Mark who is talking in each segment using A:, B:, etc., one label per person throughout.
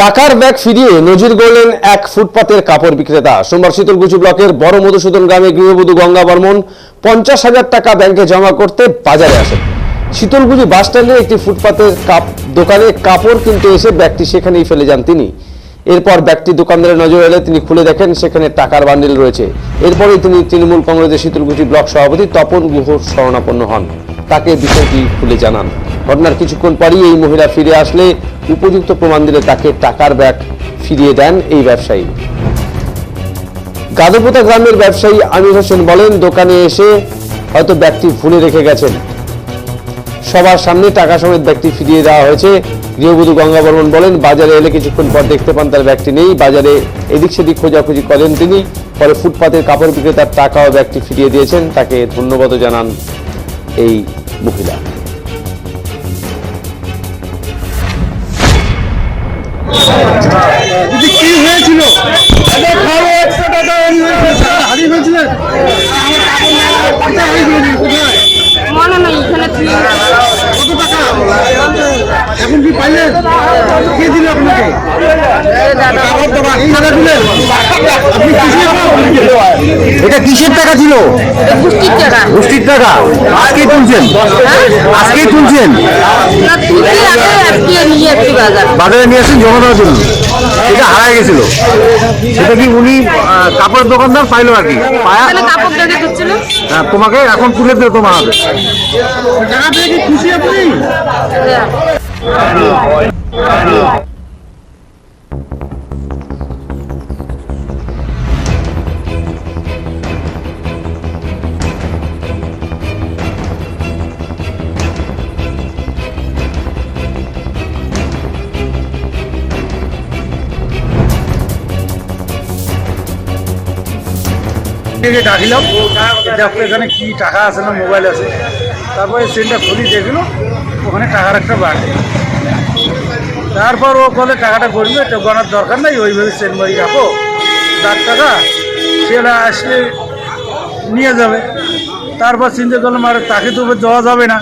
A: টাকার ব্যাগ ফিরিয়ে নজির গড়লেন এক ফুটপাতের কাপড় বিক্রেতা। সোমবার শীতলকুচি ব্লকের বড় মধুসূদন গ্রামে গৃহবধূ গঙ্গা বর্মন পঞ্চাশ হাজার টাকা ব্যাংকে জমা করতে বাজারে আসেন। শীতলকুচি বাস স্ট্যান্ডে একটি ফুটপাতের কাপ, দোকানে কাপড় কিনতে এসে ব্যাগটি সেখানেই ফেলে যান তিনি। এরপর ব্যাগটি দোকানদারের নজর এলে তিনি খুলে দেখেন সেখানে টাকার বান্ডিল রয়েছে। এরপরই তিনি তৃণমূল কংগ্রেসের শীতলকুচি ব্লক সভাপতি তপন গুহ শরণাপন্ন হন। তাকে বিষয়টি খুলে জানান। ঘটনার কিছুক্ষণ পরই এই মহিলা ফিরে আসলে উপযুক্ত প্রমাণ দিলে তাকে টাকার ব্যাগ ফিরিয়ে দেন এই ব্যবসায়ী। গাদুপোতা গ্রামের ব্যবসায়ী আমির হোসেন বলেন, দোকানে এসে হয়তো ব্যাগটি ভুলে রেখে গেছেন। সবার সামনে টাকা সমেত ব্যাগটি ফিরিয়ে দেওয়া হয়েছে। গৃহবধূ গঙ্গা বর্মন বলেন, বাজারে এলে কিছুক্ষণ পর দেখতে পান তার ব্যাগটি নেই। বাজারে এদিক সেদিক খোঁজাখুঁজি করেন তিনি। পরে ফুটপাতের কাপড় বিক্রেতার টাকা ও ব্যাগটি ফিরিয়ে দিয়েছেন। তাকে ধন্যবাদ জানান এই মহিলা।
B: এখানে
C: কি পাইলেন কে দিল আপনাকে এটা কিসের টাকা ছিল? গোষ্ঠীর টাকা। আজকেই তুলছেন? তুলছেন?
B: আজকে বাজার।
C: বাজারে নিয়ে আসেন জমা দেওয়ার জন্য? এটা হারায় গেছিল। সেটা কি উনি কাপড়ের দোকানদার পাইলো আর কি পায়া হ্যাঁ, তোমাকে এখন তুলে দিল তোমার হাতে খুশি আপনি? থেকে ডাকিলাম? দেখো, এখানে কি টাকা আছে না মোবাইল আছে। তারপরে সেন্টটা খুলি দেখল ওখানে টাকার একটা বাড়বে তারপর ও বলে, টাকাটা করবে, তো গণার দরকার নাই, ওইভাবে সেন বাড়ি রাখো। তার টাকা সেটা আসলে নিয়ে যাবে। তারপর চিন্তা করলাম আর, তাকে তো দেওয়া যাবে না।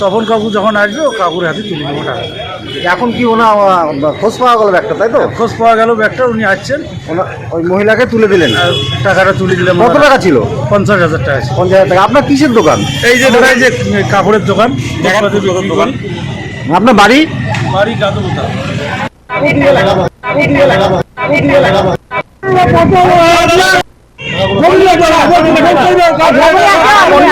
C: তখন কাকু যখন আসবে ও কাকুর হাতে তুলে নেব টাকা
D: এখন কি ওনা খোঁজ পাওয়া গেল ব্যাগটা তাই তো
C: খোঁজ পাওয়া গেল ব্যাগটা উনি আসছেন
D: ওনা- ওই মহিলাকে তুলে দিলেন
C: আর টাকাটা তুলে দিলেন
D: কত টাকা ছিল
C: পঞ্চাশ হাজার টাকা ছিল।
D: পঞ্চাশ হাজার টাকা আপনার কিসের দোকান
C: এই যে এই যে কাপড়ের দোকান দোকান
D: আপনার বাড়ি
C: বাড়ি গাদুমতা